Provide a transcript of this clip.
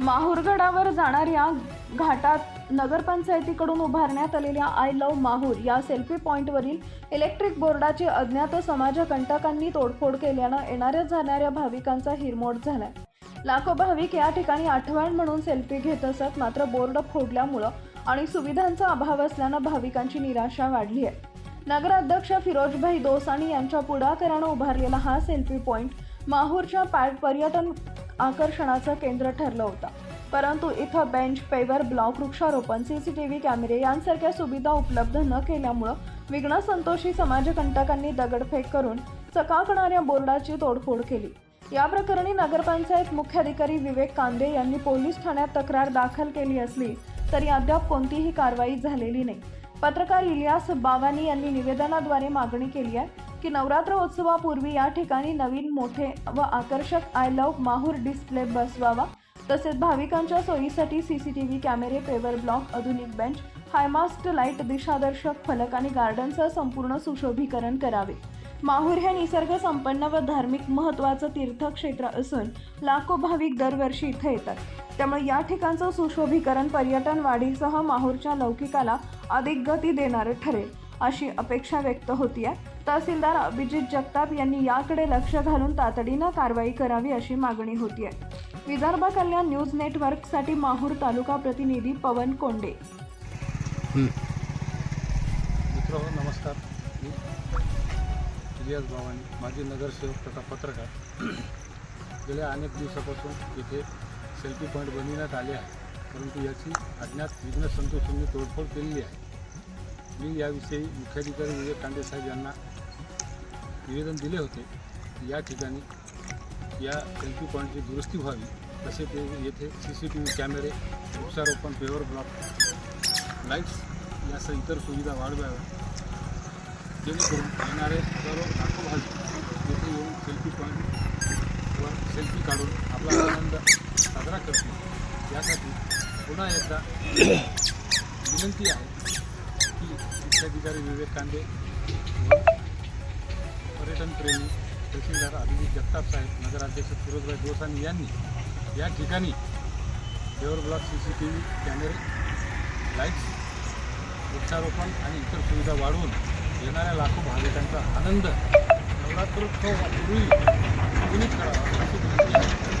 माहूरगडावर जाणाऱ्या घाटात नगरपंचायतीकडून उभारण्यात आलेल्या आय लव्ह माहूर या सेल्फी पॉईंटवरील इलेक्ट्रिक बोर्डाची अज्ञात समाजकंटकांनी तोडफोड केल्यानं येणाऱ्या जाणाऱ्या भाविकांचा हिरमोड झालाय. लाखो भाविक या ठिकाणी आठवण म्हणून सेल्फी घेत असत मात्र बोर्ड फोडल्यामुळं आणि सुविधांचा अभाव असल्यानं भाविकांची निराशा वाढली आहे. नगराध्यक्ष फिरोजभाई दोसानी यांच्या पुढाकारानं उभारलेला हा सेल्फी पॉईंट माहूरच्या पॅट पर्यटन आकर्षणाचं केंद्र ठरलं होतं. परंतु इथं बेंच पेवर ब्लॉक वृक्षारोपण सी सी टी व्ही कॅमेरे यांसारख्या सुविधा उपलब्ध न केल्यामुळं विघ्न संतोषी समाजकंटकांनी दगडफेक करून चकाकणाऱ्या बोर्डाची तोडफोड केली. या प्रकरणी नगरपंचायत मुख्याधिकारी विवेक कांदे यांनी पोलीस ठाण्यात तक्रार दाखल केली असली तरी अद्याप कोणतीही कारवाई झालेली नाही. पत्रकार इलियास बावानी यांनी निवेदनाद्वारे मागणी केली आहे की नवरात्र उत्सवापूर्वी या ठिकाणी नवीन मोठे व आकर्षक आय लव्ह माहूर डिस्प्ले बसवावा. तसेच भाविकांच्या सोयीसाठी सीसीटीव्ही कॅमेरे पेवर ब्लॉक आधुनिक बेंच हायमास्ट लाइट दिशादर्शक फलक आणि गार्डनसह संपूर्ण सुशोभीकरण करावे. माहूर हे निसर्ग संपन्न व धार्मिक महत्त्वाचं तीर्थक्षेत्र असून लाखो भाविक दरवर्षी इथे येतात. त्यामुळे या ठिकाणचं सुशोभीकरण पर्यटन वाढीसह माहूरच्या लौकिकाला अधिक गती देणारं ठरेल. अशी अपेक्षा व्यक्त होती आहे तहसीलदार अभिजित जगताप यांनी याकडे लक्ष घालून तातडीनं कारवाई करावी अशी मागणी होती आहे विदर्भ कल्याण न्यूज नेटवर्कसाठी माहूर तालुका प्रतिनिधी पवन कोंडे. मित्र नमस्कार. इलियास भावानी माजी नगरसेवक तथा पत्रकार. गेल्या अनेक दिवसापासून इथे सेल्फी पॉईंट बनविण्यात आले आहे. परंतु याची अज्ञात विघ्न संतोषांनी तोडफोड केलेली आहे. मी याविषयी मुख्याधिकारी विजय कांदे साहेब यांना निवेदन दिले होते. या ठिकाणी या सेल्फी पॉईंटची दुरुस्ती व्हावी तसे ते येथे सी सी टी व्ही कॅमेरे वृक्षारोपण पेवर ब्लॉक लाईट्स यासह इतर सुविधा वाढवाव्या जेणेकरून येणारे सर्व लाखो भाविक येथे येऊन सेल्फी पॉईंटवर सेल्फी काढून आपला आनंद साजरा करतील. यासाठी पुन्हा एकदा विनंती आहे अधिकारी विवेक कांदे पर्यटन पर्यटनप्रेमी तहसीलदार अभिजित जगताप साहेब नगराध्यक्ष फिरोजभाई गोसानी यांनी या ठिकाणी देवर block C C T V कॅमेरे लाईट्स वृक्षारोपण आणि इतर सुविधा वाढवून येणाऱ्या लाखो भाविकांचा आनंद नवरात्रोत्सवापूर्वी करावा अशी विनंती